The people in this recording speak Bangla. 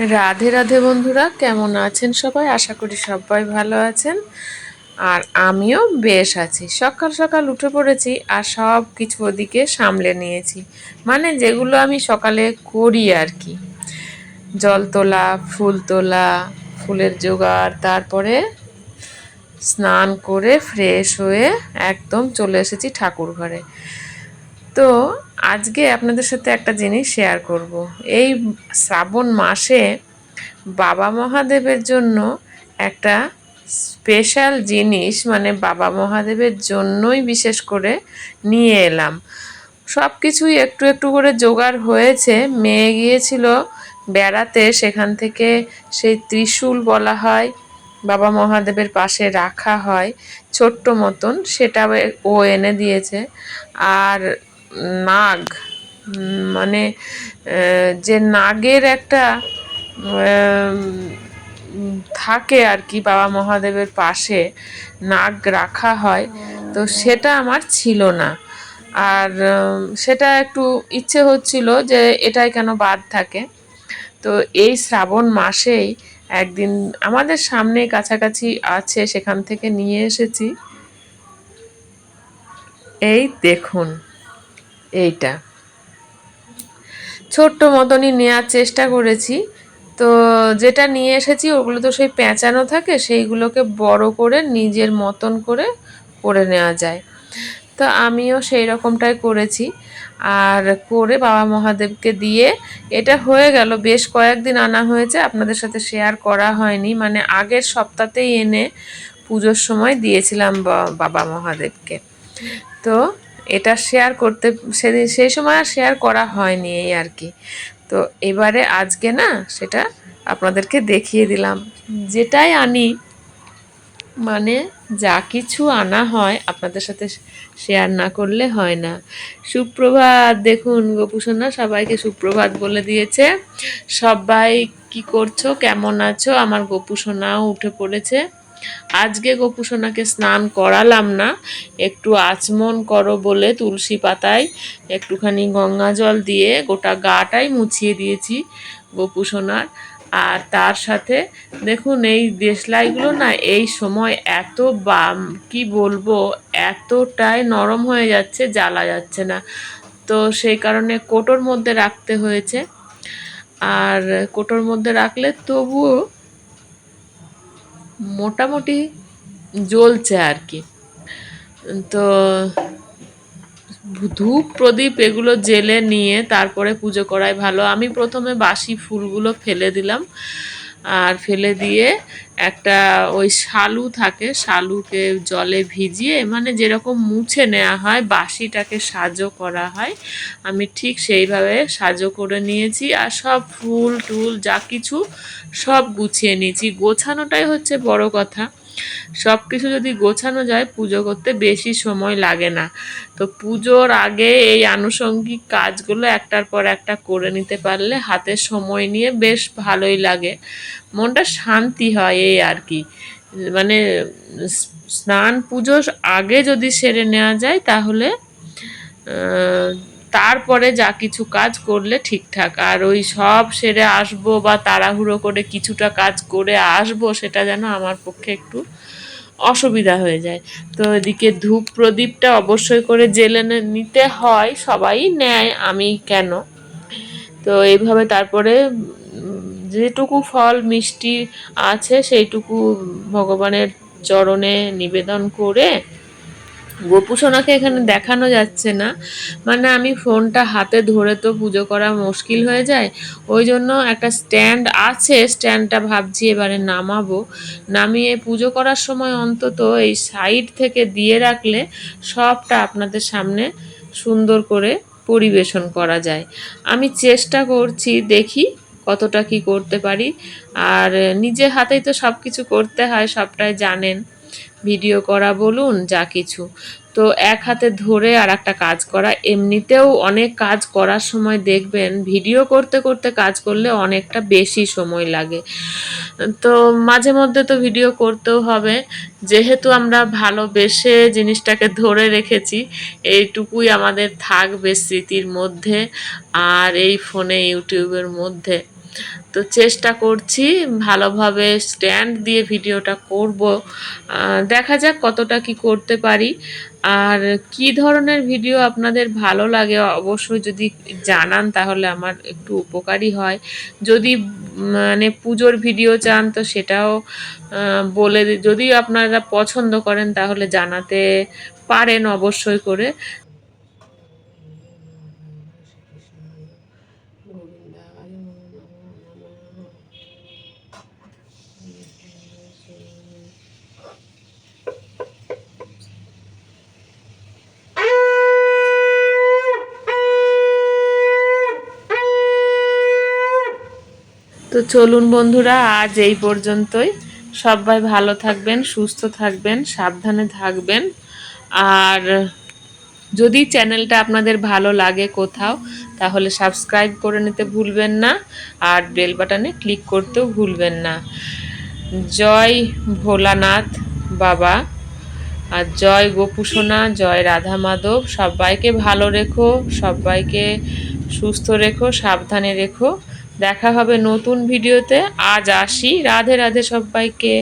রাধে রাধে বন্ধুরা, কেমন আছেন সবাই? আশা করি সবাই ভালো আছেন। আর আমিও বেশ আছি। সকাল সকাল উঠে পড়েছি আর সব কিছু ওদিকে সামলে নিয়েছি। মানে যেগুলো আমি সকালে করি আর কি। জল তোলা, ফুল তোলা, ফুলের জোগাড়, তারপরে স্নান করে ফ্রেশ হয়ে একদম চলে এসেছি ঠাকুর ঘরে। তো আজকে আপনাদের সাথে একটা জিনিস শেয়ার করব। এই শ্রাবণ মাসে বাবা মহাদেবের জন্য একটা স্পেশাল জিনিস মানে বাবা মহাদেবের জন্যই বিশেষ করে নিয়ে এলাম। সব কিছুই একটু একটু করে জোগাড় হয়েছে। মেয়ে গিয়েছিল বেড়াতে, সেখান থেকে সেই ত্রিশূল বলা হয়, বাবা মহাদেবের পাশে রাখা হয়, ছোট্ট মতন, সেটা ও এনে দিয়েছে। আর নাগ মানে যে নাগের একটা থাকে আর কি বাবা মহাদেবের পাশে, নাগ রাখা হয়, তো সেটা আমার ছিল না। আর সেটা একটু ইচ্ছে হচ্ছিল যে এটাই কেন বাদ থাকে। তো এই শ্রাবণ মাসেই একদিন আমাদের সামনে কাছাকাছি আছে, সেখান থেকে নিয়ে এসেছি। এই দেখুন। এইটা। ছোট্ট মতনই নেওয়ার চেষ্টা করেছি। তো যেটা নিয়ে এসেছি, ওগুলো তো সেই পেঁচানো থাকে, সেইগুলোকে বড় করে নিজের মতন করে করে নেওয়া যায়। তো আমিও সেই রকমটাই করেছি। আর করে বাবা মহাদেবকে দিয়ে এটা হয়ে গেল, বেশ কয়েকদিন আনা হয়েছে, আপনাদের সাথে শেয়ার করা হয়নি। মানে আগের সপ্তাহতেই এনে পুজোর সময় দিয়েছিলাম বাবা মহাদেবকে। তো এটা শেয়ার করতে, সেদিন, সেই সময় আর শেয়ার করা হয়নি এই আর কি। তো এবারে আজকে না, সেটা আপনাদেরকে দেখিয়ে দিলাম। যেটাই আনি মানে যা কিছু আনা হয়, আপনাদের সাথে শেয়ার না করলে হয় না। সুপ্রভাত, দেখুন, গোপুসোনা সবাইকে সুপ্রভাত বলে দিয়েছে। সবাই কি করছ, কেমন আছো? আমার গোপুসোনাও উঠে পড়েছে। আজকে গোপুসোনাকে স্নান করালাম না, একটু আচমন করো বলে তুলসী পাতায় একটুখানি গঙ্গা জল দিয়ে গোটা গাটাই মুছিয়ে দিয়েছি গোপুসোনার আর তার সাথে দেখুন এই দেশলাইগুলো না এই সময় এত বাম, কি বলব, এতটাই নরম হয়ে যাচ্ছে, জ্বালা যাচ্ছে না। তো সেই কারণে কোটোর মধ্যে রাখতে হয়েছে। আর কোটোর মধ্যে রাখলে তবুও মোটামুটি জ্বলছে আর কি। তো ধূপ প্রদীপ এগুলো জেলে নিয়ে তারপরে পুজো করাই ভালো। আমি প্রথমে বাসি ফুলগুলো ফেলে দিলাম। আর ফেলে দিয়ে একটা ওই শালু থাকে, শালুকে জলে ভিজিয়ে মানে যেরকম মুছে নেওয়া হয় বাসিটাকে সাজো করা হয়। আমি ঠিক সেইভাবে সাজো করে নিয়েছি আর সব ফুল টুল যা কিছু সব গুছিয়ে নিয়েছি। গোছানোটাই হচ্ছে বড় কথা। সব কিছু যদি গোছানো যায়, পুজো করতে বেশি সময় লাগে না। তো পুজোর আগে এই আনুষঙ্গিক কাজগুলো একটার পর একটা করে নিতে পারলে হাতে সময় নিয়ে বেশ ভালোই লাগে। মনটা শান্তি হয় এই আর কি। মানে স্নান পুজোর আগে যদি সেরে নেওয়া যায় তাহলে তারপরে যা কিছু কাজ করলে ঠিকঠাক। আর ওই সব সেরে আসব বা তাড়াহুড়ো করে কিছুটা কাজ করে আসব, সেটা যেন আমার পক্ষে একটু অসুবিধা হয়ে যায়। তো এদিকে ধূপ প্রদীপটা অবশ্যই করে জেলে নিতে হয়, সবাই নেয়, আমি কেন? তো এইভাবে তারপরে যেটুকু ফল, মিষ্টি আছে সেইটুকু ভগবানের চরণে নিবেদন করে গোপুসোনাকে এখানে দেখানো যাচ্ছে না। মানে আমি ফোনটা হাতে ধরে তো পুজো করা মুশকিল হয়ে যায়। ওই জন্য একটা স্ট্যান্ড আছে, স্ট্যান্ডটা ভাবছি এবারে নামাবো। নামিয়ে পুজো করার সময় অন্তত এই সাইড থেকে দিয়ে রাখলে সবটা আপনাদের সামনে সুন্দর করে পরিবেশন করা যায়। আমি চেষ্টা করছি দেখি কতটা কি করতে পারি। আর নিজের হাতেই তো সব কিছু করতে হয়, সবটাই জানেন। ভিডিও করা বলুন, যা কিছু। তো এক হাতে ধরে আর একটা কাজ করা, এমনিতেও অনেক কাজ করার সময় দেখবেন, ভিডিও করতে করতে কাজ করলে অনেকটা বেশি সময় লাগে। তো মাঝে মধ্যে তো ভিডিও করতেও হবে। যেহেতু আমরা ভালোবেসে জিনিসটাকে ধরে রেখেছি, এইটুকুই আমাদের থাকবে স্মৃতির মধ্যে, আর এই ফোনে, ইউটিউবের মধ্যে। তো চেষ্টা করছি ভালোভাবে স্ট্যান্ড দিয়ে ভিডিওটা করব। দেখা যাক কতটা কি করতে পারি। আর কি ধরনের ভিডিও আপনাদের ভালো লাগে অবশ্যই যদি জানান তাহলে আমার একটু উপকারী হয়। যদি মানে পুজোর ভিডিও চান তো সেটাও বলে যদি আপনারা পছন্দ করেন তাহলে জানাতে পারেন অবশ্যই করে। তো চলুন বন্ধুরা, আজ এই পর্যন্তই। সবাই ভালো থাকবেন, সুস্থ থাকবেন, সাবধানে থাকবেন। আর যদি চ্যানেলটা আপনাদের ভালো লাগে কোথাও, তাহলে সাবস্ক্রাইব করে নিতে ভুলবেন না, আর বেল বাটনে ক্লিক করতেও ভুলবেন না। জয় ভোলানাথ বাবা, আর জয় গোপুসোনা জয় রাধা মাধব। সবাইকে ভালো রেখো, সবাইকে সুস্থ রেখো, সাবধানে রেখো। দেখা হবে নতুন ভিডিওতে। আজ আসি। রাধে রাধে সবাইকে।